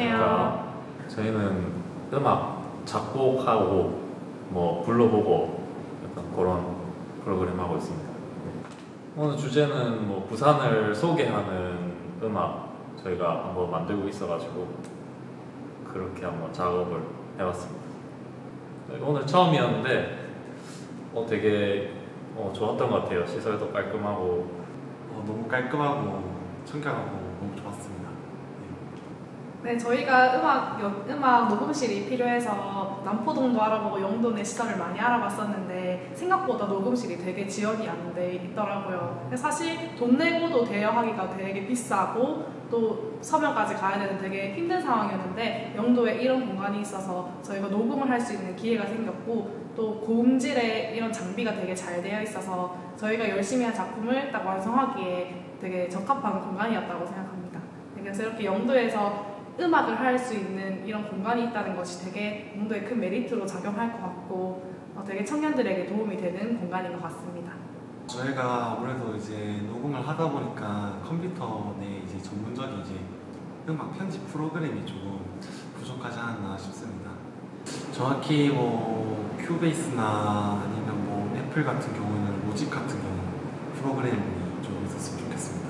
안녕하세요. 저희는 음악 작곡하고 뭐 불러보고 약간 그런 프로그램 하고 있습니다. 네. 오늘 주제는 뭐 부산을 소개하는 음악 저희가 한번 만들고 있어가지고 그렇게 한번 작업을 해봤습니다. 네, 오늘 처음이었는데 어 되게 어 좋았던 것 같아요. 시설도 깔끔하고 어, 너무 깔끔하고 청결하고 너무 좋았습니다. 네, 저희가 음악, 여- 음악 녹음실이 필요해서 남포동도 알아보고 영도내 시설을 많이 알아봤었는데 생각보다 녹음실이 되게 지원이 안 돼 있더라고요. 사실 돈 내고도 대여하기가 되게 비싸고 또 서면까지 가야 되는 되게 힘든 상황이었는데 영도에 이런 공간이 있어서 저희가 녹음을 할 수 있는 기회가 생겼고 또 고음질의 이런 장비가 되게 잘 되어 있어서 저희가 열심히 한 작품을 딱 완성하기에 되게 적합한 공간이었다고 생각합니다. 네, 그래서 이렇게 영도에서 음악을 할 수 있는 이런 공간이 있다는 것이 되게 영도의 큰 메리트로 작용할 것 같고 어, 되게 청년들에게 도움이 되는 공간인 것 같습니다. 저희가 아무래도 이제 녹음을 하다 보니까 컴퓨터 내 이제 전문적인 이제 음악 편집 프로그램이 조금 부족하지 않나 싶습니다. 정확히 뭐 큐베이스나 아니면 뭐 애플 같은 경우는 로직 같은 경우 프로그램이 좀 있었으면 좋겠습니다.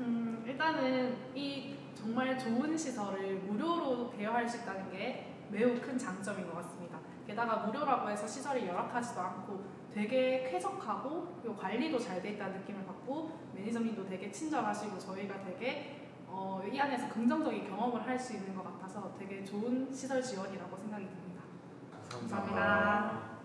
음, 일단은 이 정말 좋은 시설을 무료로 대여할 수 있다는 게 매우 큰 장점인 것 같습니다. 게다가 무료라고 해서 시설이 열악하지도 않고 되게 쾌적하고 그리고 관리도 잘 돼 있다는 느낌을 받고 매니저님도 되게 친절하시고 저희가 되게 어, 이 안에서 긍정적인 경험을 할 수 있는 것 같아서 되게 좋은 시설 지원이라고 생각이 듭니다. 감사합니다.